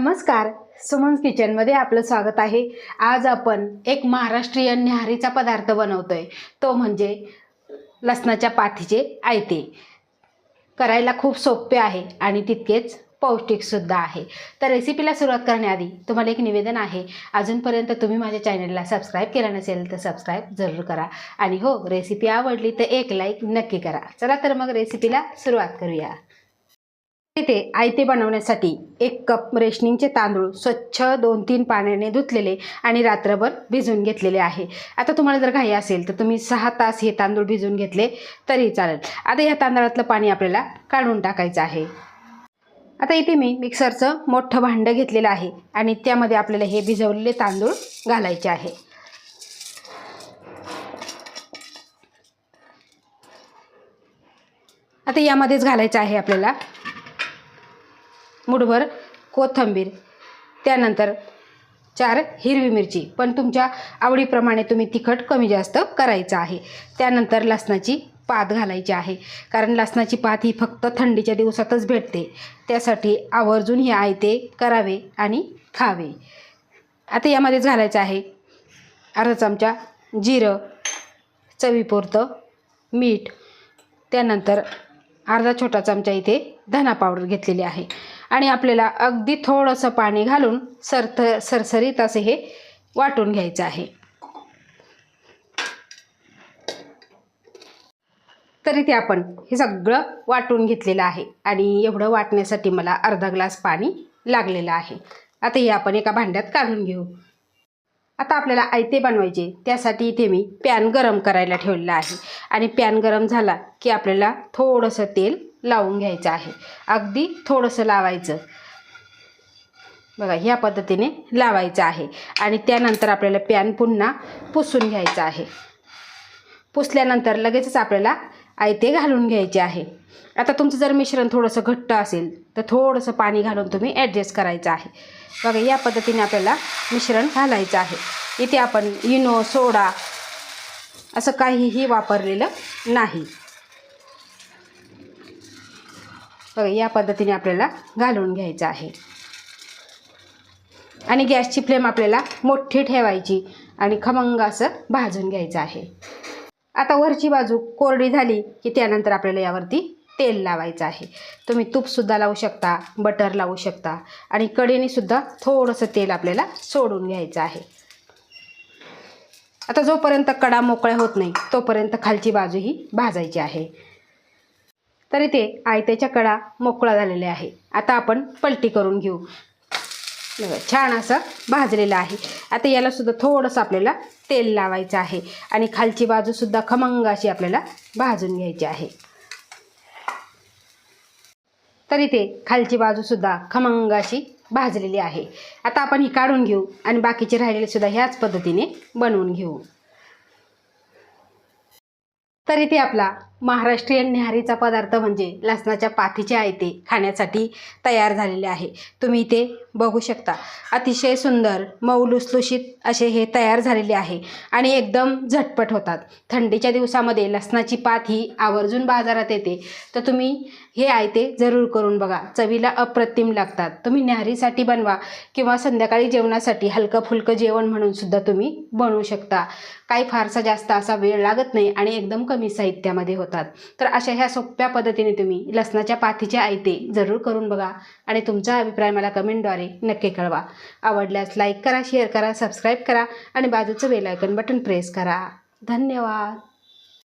नमस्कार. सुमन्स किचनमध्ये आपलं स्वागत आहे. आज आपण एक महाराष्ट्रीयन न्याहारीचा पदार्थ बनवतोय. तो म्हणजे लसणाच्या पाथीचे आयते. करायला खूप सोपे आहे आणि तितकेच पौष्टिकसुद्धा आहे. तर रेसिपीला सुरुवात करण्याआधी तुम्हाला एक निवेदन आहे. अजूनपर्यंत तुम्ही माझ्या चॅनलला सबस्क्राईब केलं नसेल तर सबस्क्राईब जरूर करा. आणि हो रेसिपी आवडली तर एक लाईक नक्की करा. चला तर मग रेसिपीला सुरुवात करूया. तिथे आयते बनवण्यासाठी एक कप रेशनिंगचे तांदूळ स्वच्छ दोन तीन पाण्याने धुतलेले आणि रात्रभर भिजवून घेतलेले आहे. आता तुम्हाला जर घाई असेल तर तुम्ही सहा तास हे तांदूळ भिजवून घेतले तरी चालेल. आता ह्या तांदळातलं पाणी आपल्याला काढून टाकायचं आहे. आता इथे मी मिक्सरचं मोठं भांडं घेतलेलं आहे आणि त्यामध्ये आपल्याला हे भिजवलेले तांदूळ घालायचे आहे. आता यामध्येच घालायचं आहे आपल्याला मुठभर कोथिंबीर त्यानंतर चार हिरवी मिरची. पण तुमच्या आवडीप्रमाणे तुम्ही तिखट कमी जास्त करायचं आहे. त्यानंतर लसणाची पात घालायची आहे. कारण लसणाची पात ही फक्त थंडीच्या दिवसातच भेटते. त्यासाठी आवर्जून हे आयते करावे आणि खावे. आता यामध्येच घालायचं आहे अर्धा चमचा जिरं चवीपुरतं मीठ. त्यानंतर अर्धा छोटा चमचा इथे धना पावडर घेतलेली आहे. आणि आपल्याला अगदी थोडंसं पाणी घालून सरथ सरसरीत असे हे वाटून घ्यायचं आहे. तरी ते आपण हे सगळं वाटून घेतलेलं आहे आणि एवढं वाटण्यासाठी मला अर्धा ग्लास पाणी लागलेलं आहे. आता हे आपण एका भांड्यात काढून घेऊ. आता आपल्याला आयते बनवायचे त्यासाठी इथे मी पॅन गरम करायला ठेवलेला आहे. आणि पॅन गरम झाला की आपल्याला थोडंसं तेल लावून घ्यायचं आहे. अगदी थोडंसं लावायचं. बघा ह्या पद्धतीने लावायचं आहे. आणि त्यानंतर आपल्याला पॅन पुन्हा पुसून घ्यायचं आहे. पुसल्यानंतर लगेचच आपल्याला आयते घालून घ्यायचे आहे. आता तुमचं जर मिश्रण थोडंसं घट्ट असेल तर थोडंसं पाणी घालून तुम्ही ॲडजस्ट करायचं आहे. बघा या पद्धतीने आपल्याला मिश्रण घालायचं आहे. इथे आपण इनो सोडा असं काहीही वापरलेलं नाही. बघा या पद्धतीने आपल्याला घालून घ्यायचं आहे. आणि गॅसची फ्लेम आपल्याला मोठी ठेवायची आणि खमंग असं भाजून घ्यायचं आहे. आता वरची बाजू कोरडी झाली की त्यानंतर आपल्याला यावरती तेल लावायचं आहे. तुम्ही तूपसुद्धा लावू शकता बटर लावू शकता आणि कडेनेसुद्धा थोडंसं तेल आपल्याला सोडून घ्यायचं आहे. आता जोपर्यंत कडा मोकळ्या होत नाही तोपर्यंत खालची बाजू ही भाजायची आहे. तरी ते आयत्याच्या कडा मोकळा झालेल्या आहे. आता आपण पलटी करून घेऊ. छान असं भाजलेलं आहे. आता याला सुद्धा थोडंसं आपल्याला तेल लावायचं आहे. आणि खालची बाजूसुद्धा खमंग अशी आपल्याला भाजून घ्यायची आहे. तरी ते खालची बाजूसुद्धा खमंग अशी भाजलेली आहे. आता आपण ही काढून घेऊ आणि बाकीचे राहिलेले सुद्धा ह्याच पद्धतीने बनवून घेऊ. तरी ते आपला महाराष्ट्रीयन न्याहारीचा पदार्थ म्हणजे लसणाच्या पाथीचे आयते खाण्यासाठी तयार झालेले आहे. तुम्ही ते बघू शकता. अतिशय सुंदर मऊ लुसलुशीत असे हे तयार झालेले आहे आणि एकदम झटपट होतात. थंडीच्या दिवसामध्ये लसणाची पात ही आवर्जून बाजारात येते. तर तुम्ही हे आयते जरूर करून बघा. चवीला अप्रतिम लागतात. तुम्ही न्याहारीसाठी बनवा किंवा संध्याकाळी जेवणासाठी हलकं फुलकं जेवण म्हणून सुद्धा तुम्ही बनवू शकता. काही फारसा जास्त असा वेळ लागत नाही आणि एकदम कमी साहित्यामध्ये होतात. तर अशा ह्या सोप्या पद्धतीने तुम्ही लसणाच्या पाथीचे आयते जरूर करून बघा आणि तुमचा अभिप्राय मला कमेंटद्वारे नक्की कळवा. आवडल्यास लाईक करा शेअर करा सबस्क्राईब करा आणि बाजूचं बेलायकन बटन प्रेस करा. धन्यवाद.